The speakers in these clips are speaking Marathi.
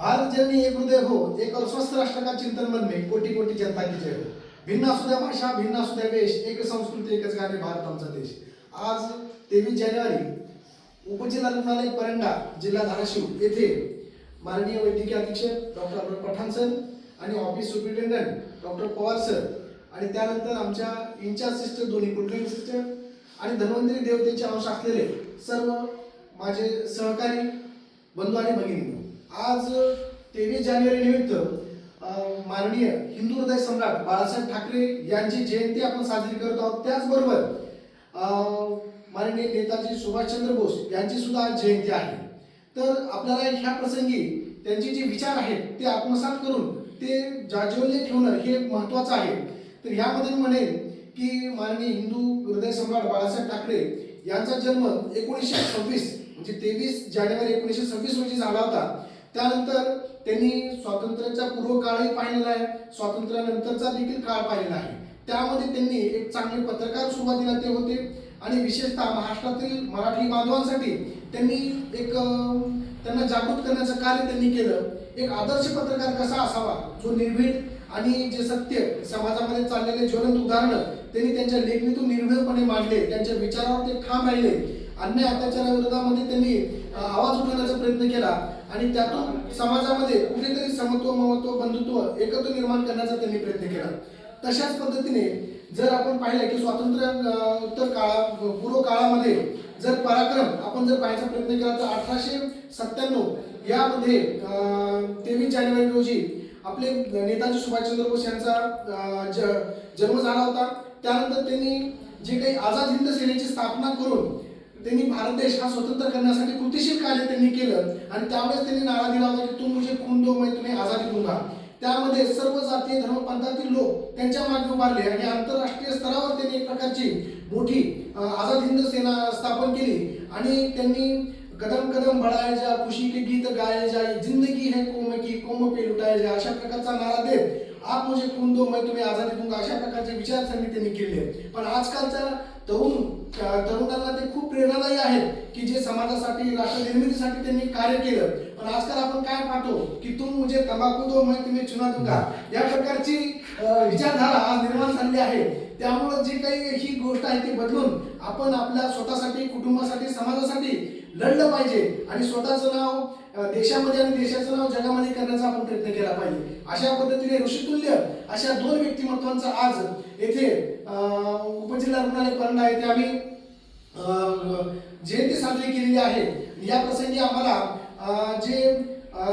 भारत जननी एक हृदय हो एक और स्वस्थ राष्ट्र का चिंतन मन में कोटी कोटी जनता की जय हो. भिन्न असू द्या भाषा भिन्न असू द्या वेश एक संस्कृती एकच गाणे भारत आमचा देश. आज तेवीस जानेवारी उपजिल्हा रुग्णालय परंडा जिल्हा धाराशिव येथे माननीय वैद्यकीय अधीक्षक डॉक्टर अमर पठाण सर आणि office superintendent doctor Pawar sir आणि त्यानंतर आमच्या इन्चार्ज सिस्टर दोन्ही कुलकर्णी सिस्टर आणि धन्वंतरी देवतेचे अंश असलेले सर्व माझे सहकारी बंधू आणि भगिनी आज तेवीस जानेवारी निमित्त माननीय हिंदू हृदय सम्राट बाळासाहेब ठाकरे यांची जयंती आपण साजरी करत आहोत. त्याचबरोबर माननीय नेताजी सुभाषचंद्र बोस यांची सुद्धा आज जयंती आहे. तर आपल्याला ह्या प्रसंगी त्यांचे जे विचार आहेत ते आत्मसात करून ते जाज्वल्य ठेवणं हे महत्त्वाचं आहे. तर ह्यामध्ये म्हणेल की माननीय हिंदू हृदय सम्राट बाळासाहेब ठाकरे यांचा जन्म एकोणीसशे सव्वीस म्हणजे तेवीस जानेवारी एकोणीसशे सव्वीस रोजी झाला होता. त्यानंतर त्यांनी स्वातंत्र्याचा पूर्व काळही पाहिलेला आहे. स्वातंत्र्यानंतरचा देखील काळ पाहिलेला आहे. त्यामध्ये त्यांनी एक चांगले पत्रकार सुरुवातीला ते होते. आणि विशेषतः महाराष्ट्रातील मराठी बांधवांसाठी त्यांनी एक त्यांना जागृत करण्याचं कार्य त्यांनी केलं. एक आदर्श पत्रकार कसा असावा? जो निर्भीड आणि जे सत्य समाजामध्ये चाललेले ज्वलंत उदाहरणं त्यांनी त्यांच्या लेखणीतून निर्भीडपणे मांडले. त्यांच्या विचारावर ते ठाम राहिले. अन्याय अत्याचाराविरोधामध्ये त्यांनी आवाज उठवण्याचा प्रयत्न केला. आणि त्यातून समाजामध्ये कुठेतरी समत्व महत्त्व बंधुत्व एकत्व निर्माण करण्याचा त्यांनी प्रयत्न केला. तशाच पद्धतीने जर आपण पाहिलं की स्वातंत्र्य उत्तर काळा पूर्व काळामध्ये जर पराक्रम आपण जर पाहायचा प्रयत्न केला तर अठराशे सत्त्याण्णव यामध्ये तेवीस जानेवारी रोजी आपले नेताजी सुभाषचंद्र बोस यांचा ज- जन्म झाला होता. त्यानंतर त्यांनी जे काही आझाद हिंद सेनेची स्थापना करून त्यांनी भारत देश हा स्वतंत्र करण्यासाठी कृतिशील कार्य त्यांनी केलं आणि त्यावेळेस त्यांनी नारा दिला होता की तुम मुझे खून दो मैं तुम्हें आझादी दूंगा त्यामध्ये सर्व जातीय धर्मपंथातील लोक त्यांच्या मागे उभारले आणि आंतरराष्ट्रीय स्तरावर त्यांनी एक प्रकारची मोठी आझाद हिंद सेना स्थापन केली. आणि त्यांनी कदम कदम बढ़ाया जा खुशी के गीत गाए जाय जिंदगी है कोम की कोम पे लुटाया जा अशा प्रकारचा नारा देत आप मुझे खून दो मैं तुम्हें आजादी दूंगा। अशा प्रकारचे विचारसरणी त्यांनी केले पण आजकालच्या तरुण तरुणांना ते खूप प्रेरणादायी आहेत की जे समाजासाठी राष्ट्र निर्मितीसाठी त्यांनी कार्य केलं. पण आजकाल आपण काय पाहतो की तुम मुझे तंबाखू दो मैं तुम्ही चुना दूंगा. या प्रकारची विचारधारा आज निर्माण झाली आहे. त्यामुळे जे काही ही गोष्ट आहे ती बदलून आपण आपल्या स्वतःसाठी कुटुंबासाठी समाजासाठी लढलं पाहिजे. आणि स्वतःचं नाव देशामध्ये आणि देशाचं नाव जगामध्ये करण्याचा आपण प्रयत्न केला पाहिजे. अशा पद्धतीने ऋषितुल्य अशा दोन व्यक्तिमत्वांचा आज येथे उपजिल्हा रुग्णालय परंडा येथे आम्ही जयंती साजरी केलेली आहे. या प्रसंगी आम्हाला जे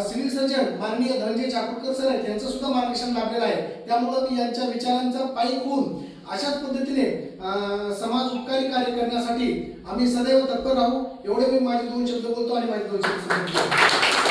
सिव्हिल सर्जन माननीय धनंजय चाकूरकर सर आहेत यांचं सुद्धा मार्गदर्शन लाभलेलं आहे. त्यामुळं यांच्या विचारांचा पायी होऊन अशाच पद्धतीने अं, समाज उपकारी कार्य करण्यासाठी आम्ही सदैव तत्पर राहू. एवढे मी माझे दोन शब्द बोलतो आणि माझे दोन शब्द